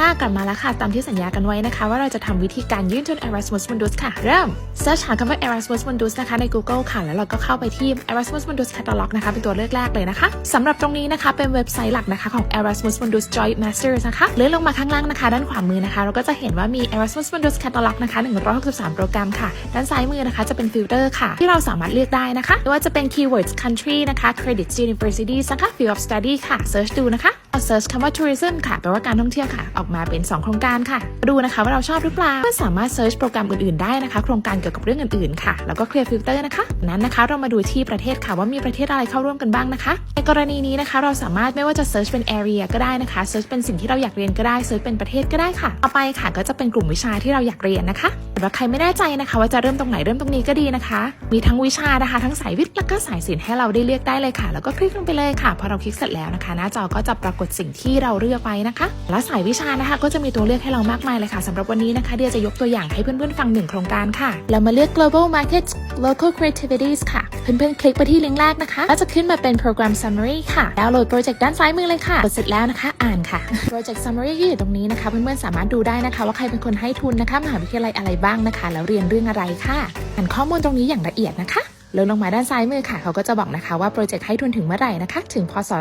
ค่ะ กลับมาแล้วค่ะ ตามที่สัญญากันไว้นะคะ ว่าเราจะทำวิธีการยื่นทุน Erasmus Mundus ค่ะ เริ่ม search หาคำว่า Erasmus Mundus นะคะใน Google ค่ะ แล้วเราก็เข้าไปที่ Erasmus Mundus Catalog นะคะ เป็นตัวเลือกแรกเลยนะคะสำหรับตรงนี้นะคะ เป็นเว็บไซต์หลักนะคะของ Erasmus Mundus Joint Masters นะคะเลื่อนลงมาข้างล่างนะคะ ด้านขวามือนะคะ เราก็จะเห็นว่ามี Erasmus Mundus Catalog นะคะ163 โปรแกรมค่ะ ด้านซ้ายมือนะคะจะเป็นฟิลเตอร์ค่ะ ที่เราสามารถเลือกได้นะคะไม่ว่าจะเป็น keywords country นะคะ credits universities นะคะ field of study ค่ะ search ดูนะคะ เอา search คำว่า tourism ค่ะแปลว่าการท่องเที่ยวค่ะ ออกมาเป็น 2 โครงการค่ะ ดูนะคะว่าเราชอบหรือเปล่า ก็สามารถ search โปรแกรมอื่นๆได้นะคะ โครงการเกี่ยวกับเรื่องอื่นๆค่ะ แล้วก็ clear filter นะคะนั้นนะคะ เรามาดูที่ประเทศค่ะว่ามีประเทศอะไรเข้าร่วมกันบ้างนะคะ ในกรณีนี้นะคะ เราสามารถไม่ว่าจะ search เป็น area ก็ได้นะคะ search เป็นสิ่งที่เราอยากเรียนก็ได้ search เป็นประเทศก็ได้ค่ะต่อไปค่ะ ก็จะเป็นกลุ่มวิชาที่เราอยากเรียนนะคะแต่ว่าใครไม่แน่ใจนะคะ ว่าจะเริ่มตรงไหนเริ่มตรงนี้ก็ดีนะคะ มีทั้งวิชานะคะ ทั้งสายวิทย์แล้วก็สายศิลป์ให้เราได้เลือกได้เลยค่ะ แล้วก็คลิกลงไปเลยค่ะพอเราคลิกเสร็จแล้วนะคะ หน้าจอก็จะปรากฏสิ่งที่เราเลือกไว้นะคะ และสายวิชานะคะ ก็จะมีตัวเลือกให้เรามากมายเลยค่ะสำหรับวันนี้นะคะเดียจะยกตัวอย่างให้เพื่อนๆฟังหนึ่งโครงการค่ะ เรามาเลือก global markets local creativities ค่ะ เพื่อนๆ คลิกไปที่ลิงก์แรกนะคะก็จะขึ้นมาเป็น program summary ค่ะดาวน์โหลดโปรเจกต์ด้านซ้ายมือเลยค่ะ กดเสร็จแล้วนะคะ อ่านค่ะ project summary ที่อยู่ตรงนี้นะคะ เพื่อนๆ สามารถดูได้นะคะ ว่าใครเป็นคนให้ทุนนะคะ มหาวิทยาลัยอะไรบ้างนะคะ แล้วเรียนเรื่องอะไรค่ะ อ่านข้อมูลตรงนี้อย่างละเอียดนะคะ เลื่อนลงมาด้านซ้ายมือค่ะ เขาก็จะบอกนะคะว่าโปรเจกต์ให้ทุนถึงเมื่อไหร่นะคะ ถึงพศ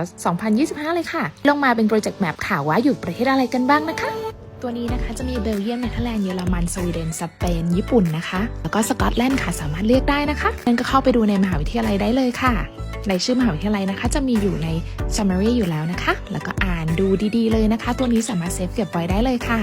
2025 เลยค่ะ ลงมาเป็นโปรเจกต์แมปค่ะว่าอยู่ประเทศอะไรกันบ้างนะคะ ตัวนี้นะคะจะมีเบลเยียมเนเธอร์แลนด์เยอรมันสวีเดนสเปนญี่ปุ่นนะคะ แล้วก็สกอตแลนด์ค่ะสามารถเลือกได้นะคะนั่นก็เข้าไปดูในมหาวิทยาลัยได้เลยค่ะในชื่อมหาวิทยาลัยนะคะ จะมีอยู่ใน summary อยู่แล้วนะคะ แล้วก็อ่านดูดีๆเลยนะคะ ตัวนี้สามารถเซฟเก็บไว้ได้เลยค่ะ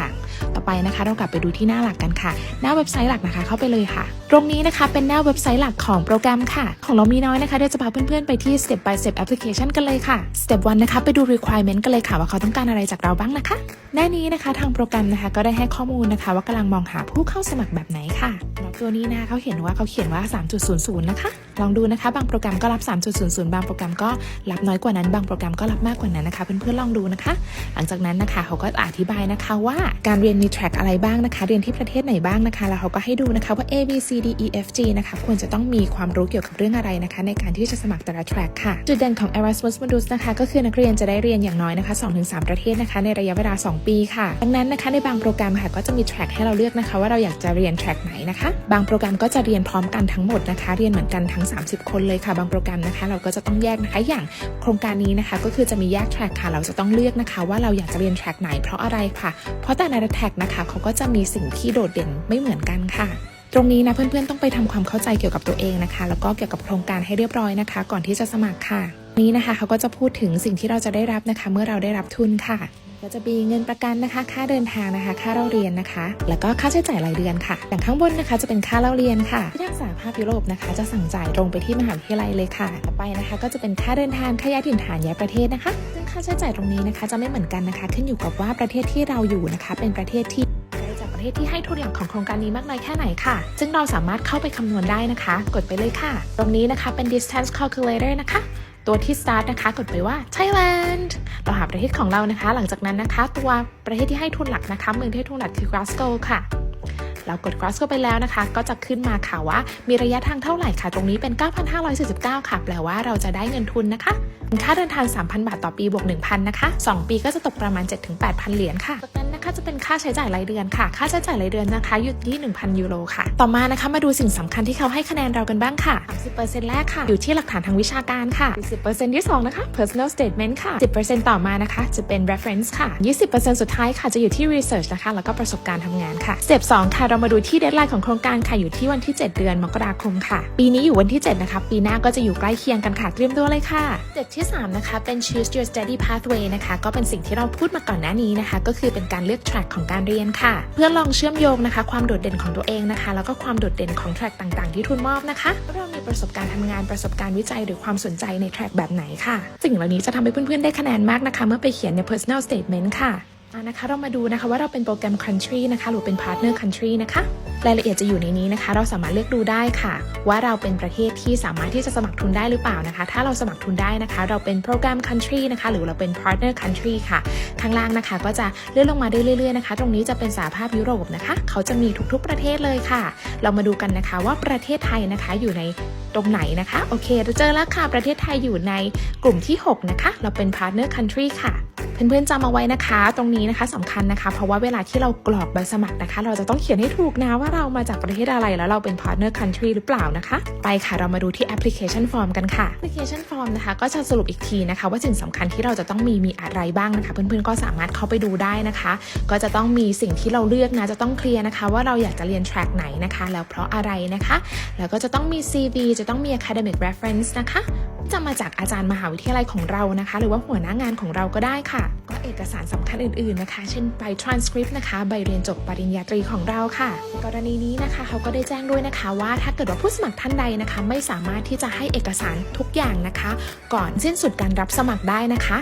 ไปนะคะ เรากลับไปดูที่หน้าหลักกันค่ะ หน้าเว็บไซต์หลักนะคะ เข้าไปเลยค่ะ ตรงนี้นะคะเป็นหน้าเว็บไซต์หลักของโปรแกรมค่ะ ของเรามีน้อยนะคะเดี๋ยวจะพาเพื่อนๆไปที่ step by step application กันเลยค่ะ step 1นะคะไปดู requirement กันเลยค่ะ ว่าเขาต้องการอะไรจากเราบ้างนะคะ หน้านี้นะคะทางโปรแกรมนะคะ ก็ได้ให้ข้อมูลนะคะ ว่ากำลังมองหาผู้เข้าสมัครแบบไหนค่ะแล้วตัวนี้นะเขาเห็นว่าเขาเขียนว่า 3.00 นะคะ ลองดูนะคะ บางโปรแกรมก็รับ 3.00 บางโปรแกรมก็รับน้อยกว่านั้น บางโปรแกรมก็รับมากกว่านั้นนะคะ เพื่อนๆลองดูนะคะ หลังจากนั้นนะคะเขาก็อธิบายนะคะว่าการเรียนมีแทร็กอะไรบ้างนะคะ เรียนที่ประเทศไหนบ้างนะคะ แล้วเขาก็ให้ดูนะคะว่า A B C D E F G นะคะ ควรจะต้องมีความรู้เกี่ยวกับเรื่องอะไรนะคะ ในการที่จะสมัครแต่ละแทร็กค่ะ จุดเด่นของ Erasmus Mundus นะคะ ก็คือนักเรียนจะได้เรียนอย่างน้อยนะคะ 2-3 ประเทศนะคะ ในระยะเวลา 2 ปีค่ะ ดังนั้นนะคะ ในบางโปรแกรมค่ะ ก็จะมีแทร็กให้เราเลือกนะคะ ว่าเราอยากจะเรียนแทร็กไหนนะคะ บางโปรแกรมก็จะเรียนพร้อมกันทั้งหมดนะคะ เรียนเหมือนกันทั้ง 30 คนเลยค่ะ บางโปรแกรมนะคะ เราก็จะต้องแยกนะคะ อย่างโครงการนี้นะคะ ก็คือจะมีแยกแทร็กค่ะ เราจะต้องเลือกนะคะ ว่าเราอยากจะเรียนแทร็กไหนเพราะอะไรค่ะ เพราะแต่ละแทร็กนะคะเขาก็จะมีสิ่งที่โดดเด่นไม่เหมือนกันค่ะ ตรงนี้นะเพื่อนๆต้องไปทำความเข้าใจเกี่ยวกับตัวเองนะคะ แล้วก็เกี่ยวกับโครงการให้เรียบร้อยนะคะ ก่อนที่จะสมัครค่ะ นี้นะคะเขาก็จะพูดถึงสิ่งที่เราจะได้รับนะคะ เมื่อเราได้รับทุนค่ะ ก็จะมีเงินประกันนะคะ ค่าเดินทางนะคะ ค่าเล่าเรียนนะคะ แล้วก็ค่าใช้จ่ายรายเดือนค่ะ อย่างข้างบนนะคะจะเป็นค่าเล่าเรียนค่ะที่ทางสาภาพยุโรปนะคะ จะสั่งจ่ายตรงไปที่มหาวิทยาลัยเลยค่ะ ต่อไปนะคะ ก็จะเป็นค่าเดินทาง ค่าย้ายถิ่นฐานย้ายประเทศนะคะ ซึ่งค่าใช้จ่ายตรงนี้นะคะ จะไม่เหมือนกันนะคะ ขึ้นอยู่กับว่าประเทศที่เราอยู่นะคะ เป็นประเทศที่ได้จากประเทศที่ให้ทุนหลักของโครงการนี้มากน้อยแค่ไหนค่ะ ซึ่งเราสามารถเข้าไปคำนวณได้นะคะ กดไปเลยค่ะ ตรงนี้นะคะเป็น distance calculator นะคะ ตัวที่ start นะคะกดไปว่า Thailand เราหาประเทศของเรานะคะ หลังจากนั้นนะคะ ตัวประเทศที่ให้ทุนหลักนะคะเมืองที่ให้ทุนหลักคือ Glasgow ค่ะเรากด Glasgow ไปแล้วนะคะ ก็จะขึ้นมาค่ะว่า มีระยะทางเท่าไหร่ค่ะ ตรงนี้เป็น 9,549 ค่ะ แปลว่าเราจะได้เงินทุนนะคะ ค่าเดินทาง 3,000 บาทต่อปีบวก 1,000 นะคะ 2 ปีก็จะตกประมาณ 7-8,000 เหรียญค่ะ นะคะจะเป็นค่าใช้จ่ายรายเดือนค่ะ ค่าใช้จ่ายรายเดือนนะคะ อยู่ที่ 1,000 ยูโรค่ะ ต่อมานะคะมาดูสิ่งสำคัญที่เขาให้คะแนนเรากันบ้างค่ะ30%แรกค่ะ อยู่ที่หลักฐานทางวิชาการค่ะ10%ที่ 2 นะคะ personal statement ค่ะ 10%ต่อมานะคะ จะเป็น reference ค่ะ 20%สุดท้ายค่ะจะอยู่ที่ research นะคะ แล้วก็ประสบการณ์ทำงานค่ะ step 2ค่ะ เรามาดูที่ deadline ของโครงการค่ะ อยู่ที่วันที่ 7 เดือนมกราคมค่ะ ปีนี้อยู่วันที่ 7 นะคะ ปีหน้าก็จะอยู่ใกล้เคียงกันค่ะ เตรียมตัวเลยค่ะ step ที่ 3 นะคะ เป็น choose your study pathway นะคะ ก็เป็นสิ่งที่เราพูดมาก่อนหน้านี้นะคะ ก็คือเป็นการเลือก track ของการเรียนค่ะ เพื่อลองเชื่อมโยงนะคะ ความโดดเด่นของตัวเองนะคะ แล้วก็ความโดดเด่นของ track ต่างๆ ที่ทุนมอบนะคะเรามีประสบการณ์ทำงานประสบการณ์วิจัยหรือความสนใจใน track แบบไหนค่ะสิ่งเหล่านี้จะทำให้เพื่อนๆได้คะแนนมากนะคะ เมื่อไปเขียนใน personal statement ค่ะนะคะเรามาดูนะคะว่าเราเป็นโปรแกรม country นะคะหรือเป็น partner country นะคะรายละเอียดจะอยู่ในนี้นะคะ เราสามารถเลือกดูได้ค่ะ ว่าเราเป็นประเทศที่สามารถที่จะสมัครทุนได้หรือเปล่านะคะ ถ้าเราสมัครทุนได้นะคะ เราเป็นโปรแกรม country นะคะ หรือเราเป็น partner country ค่ะข้างล่างนะคะ ก็จะเลื่อนลงมาได้เรื่อยๆนะคะ ตรงนี้จะเป็นสหภาพยุโรปนะคะ เขาจะมีทุกๆประเทศเลยค่ะ เรามาดูกันนะคะว่าประเทศไทยนะคะอยู่ในตรงไหนนะคะ โอเค เราเจอแล้วค่ะ ประเทศไทยอยู่ในกลุ่มที่ 6 นะคะ เราเป็น partner country ค่ะเพื่อนๆจำเอาไว้นะคะ ตรงนี้นะคะสำคัญนะคะ เพราะว่าเวลาที่เรากรอกใบสมัครนะคะ เราจะต้องเขียนให้ถูกนะว่าเรามาจากประเทศอะไรแล้วเราเป็น partner country หรือเปล่านะคะ ไปค่ะเรามาดูที่ application form กันค่ะ application form นะคะก็จะสรุปอีกทีนะคะ ว่าสิ่งสำคัญที่เราจะต้องมีมีอะไรบ้างนะคะ เพื่อนๆก็สามารถเข้าไปดูได้นะคะ ก็จะต้องมีสิ่งที่เราเลือกนะจะต้องเคลียร์นะคะ ว่าเราอยากจะเรียน track ไหนนะคะ แล้วเพราะอะไรนะคะ แล้วก็จะต้องมี CV จะต้องมี academic reference นะคะ จะมาจากอาจารย์มหาวิทยาลัยของเรานะคะ หรือว่าหัวหน้างานของเราก็ได้ค่ะ ก็เอกสารสำคัญอื่นๆนะคะ เช่นใบ transcript นะคะใบเรียนจบปริญญาตรีของเราค่ะ กรณีนี้นะคะเขาก็ได้แจ้งด้วยนะคะว่าถ้าเกิดว่าผู้สมัครท่านใดนะคะ ไม่สามารถที่จะให้เอกสารทุกอย่างนะคะ ก่อนสิ้นสุดการรับสมัครได้นะคะ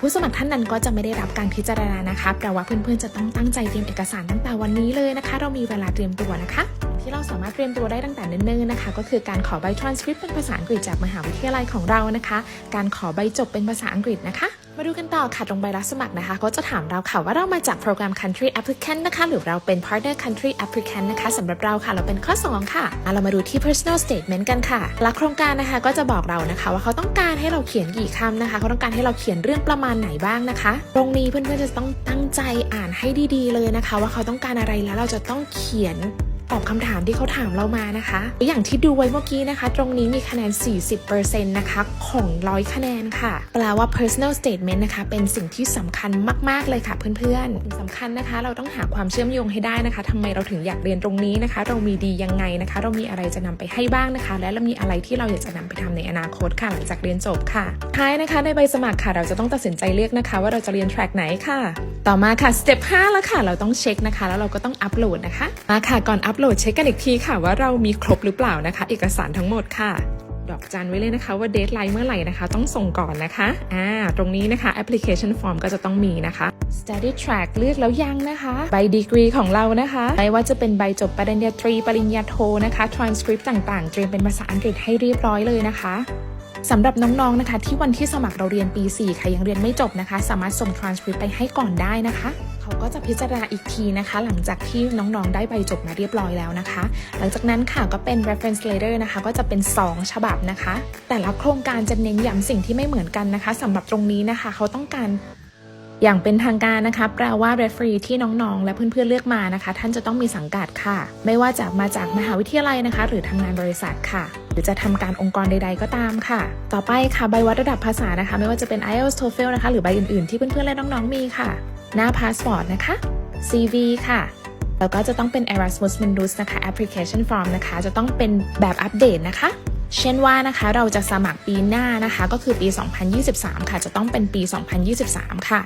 ผู้สมัครท่านนั้นก็จะไม่ได้รับการพิจารณานะคะแปลว่าเพื่อนๆจะต้องตั้งใจเตรียมเอกสารตั้งแต่วันนี้เลยนะคะ เรามีเวลาเตรียมตัวนะคะ ที่เราสามารถเตรียมตัวได้ตั้งแต่เนิ่นๆนะคะ ก็คือการขอใบ transcript เป็นภาษาอังกฤษจากมหาวิทยาลัยของเรานะคะ การขอใบจบเป็นภาษาอังกฤษนะคะ มาดูกันต่อค่ะตรงใบรับสมัครนะคะ ก็จะถามเราค่ะว่าเรามาจากโปรแกรม country applicant นะคะ หรือเราเป็น partner country applicant นะคะสำหรับเราค่ะเราเป็นข้อ 2 ค่ะอะเรามาดูที่ personal statement กันค่ะหลักโครงการนะคะก็จะบอกเรานะคะ ว่าเขาต้องการให้เราเขียนกี่คำนะคะเขาต้องการให้เราเขียนเรื่องประมาณไหนบ้างนะคะ ตรงนี้เพื่อนๆจะต้องตั้งใจอ่านให้ดีๆ เลยนะคะ ว่าเขาต้องการอะไรแล้วเราจะต้องเขียน ตอบคำถามที่เขาถามเรามานะคะอย่างที่ดูไว้เมื่อกี้นะคะ ตรงนี้มีคะแนน 40%นะคะของ 100 คะแนนค่ะ แปลว่า personal statement นะคะ เป็นสิ่งที่สำคัญมาก ๆ เลยค่ะเพื่อนๆสำคัญนะคะ เราต้องหาความเชื่อมโยงให้ได้นะคะทำไมเราถึงอยากเรียนตรงนี้นะคะ เรามีดียังไงนะคะ เรามีอะไรจะนำไปให้บ้างนะคะ และเรามีอะไรที่เราอยากจะนำไปทำในอนาคตค่ะ หลังจากเรียนจบค่ะท้ายนะคะในใบสมัครค่ะ เราจะต้องตัดสินใจเลือกนะคะ ว่าเราจะเรียน track ไหนค่ะ ต่อมาค่ะ step 5แล้วค่ะ เราต้องเช็คนะคะ แล้วเราก็ต้องอัปโหลดนะคะมาค่ะก่อนอัปโหลดเช็คกันอีกทีค่ะ ว่าเรามีครบหรือเปล่านะคะ เอกสารทั้งหมดค่ะ ดอกจันไว้เลยนะคะว่าเดทไลน์เมื่อไหร่นะคะ ต้องส่งก่อนนะคะอ่าตรงนี้นะคะ application form ก็จะต้องมีนะคะ study track เลือกแล้วยังนะคะ ใบดีกรีของเรานะคะ ไม่ว่าจะเป็นใบจบปริญญาตรี ปริญญาโทนะคะ transcript ต่างๆ เตรียมเป็นภาษาอังกฤษให้เรียบร้อยเลยนะคะสำหรับน้องๆนะคะ ที่วันที่สมัครเราเรียนปี 4 ค่ะยังเรียนไม่จบนะคะ สามารถส่ง transcript ไปให้ก่อนได้นะคะ เขาก็จะพิจารณาอีกทีนะคะ หลังจากที่น้องๆได้ใบจบมาเรียบร้อยแล้วนะคะ หลังจากนั้นค่ะก็เป็น reference letter นะคะ ก็จะเป็น 2 ฉบับนะคะ แต่ละโครงการจะเน้นย้ำสิ่งที่ไม่เหมือนกันนะคะสำหรับตรงนี้นะคะ เขาต้องการอย่างเป็นทางการนะคะแปลว่า referee ที่น้องๆ และเพื่อนๆเลือกมานะคะ ท่านจะต้องมีสังกัดค่ะ ไม่ว่าจะมาจากมหาวิทยาลัยนะคะ หรือทำงานบริษัทค่ะ หรือจะทำการองค์กรใด ๆ ก็ตามค่ะ ต่อไปค่ะใบวัดระดับภาษานะคะ ไม่ว่าจะเป็น IELTS TOEFL นะคะ หรือใบอื่นๆ ที่เพื่อนๆและน้องๆมีค่ะ หน้าพาสปอร์ตนะคะ CV ค่ะแล้วก็จะต้องเป็น Erasmus Mundus นะคะ application form นะคะ จะต้องเป็นแบบอัปเดตนะคะ เช่นว่านะคะเราจะสมัครปีหน้านะคะ ก็คือปี 2023 ค่ะ จะต้องเป็นปี 2023 ค่ะ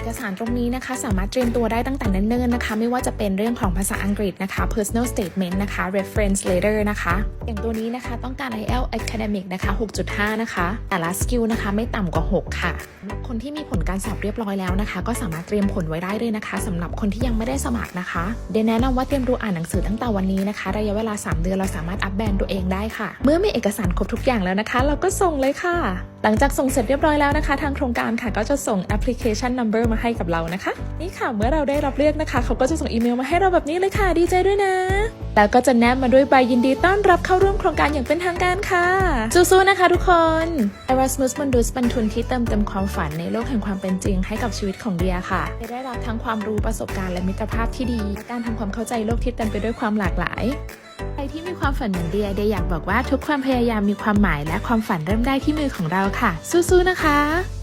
เอกสารตรงนี้นะคะสามารถเตรียมตัวได้ตั้งแต่เนิ่นๆนะคะ ไม่ว่าจะเป็นเรื่องของภาษาอังกฤษนะคะ personal statement นะคะ reference letter นะคะ อย่างตัวนี้นะคะต้องการ IELTS academic นะคะ 6.5 นะคะ แต่ละสกิลนะคะไม่ต่ำกว่า 6 ค่ะ คนที่มีผลการสอบเรียบร้อยแล้วนะคะ ก็สามารถเตรียมผลไว้ได้เลยนะคะสำหรับคนที่ยังไม่ได้สมัครนะคะเดนแนะนำว่าเตรียมดูอ่านหนังสือตั้งแต่วันนี้นะคะ ระยะเวลา 3 เดือนเราสามารถอัปแบนตัวเองได้ค่ะ เมื่อมีเอกสารครบทุกอย่างแล้วนะคะ เราก็ส่งเลยค่ะ หลังจากส่งเสร็จเรียบร้อยแล้วนะคะ ทางโครงการค่ะก็จะส่ง application number มาให้กับเรานะคะ นี่ค่ะเมื่อเราได้รับเลือกนะคะ เขาก็จะส่งอีเมลมาให้เราแบบนี้เลยค่ะดีใจด้วยนะ แล้วก็จะแนบมาด้วยใบยินดีต้อนรับเข้าร่วมโครงการอย่างเป็นทางการค่ะสู้ๆนะคะทุกคน Erasmus Mundus เป็นทุนที่เติมเต็มความฝันในโลกแห่งความเป็นจริงให้กับชีวิตของเดียค่ะได้รับทั้งความรู้ประสบการณ์และมิตรภาพที่ดีการทำความเข้าใจโลกที่เต็มไปด้วยความหลากหลายใครที่มีความฝันเหมือนเดียเดียอยากบอกว่าทุกความพยายามมีความหมายและความฝันเริ่มได้ที่มือของเราค่ะ สู้ๆนะคะ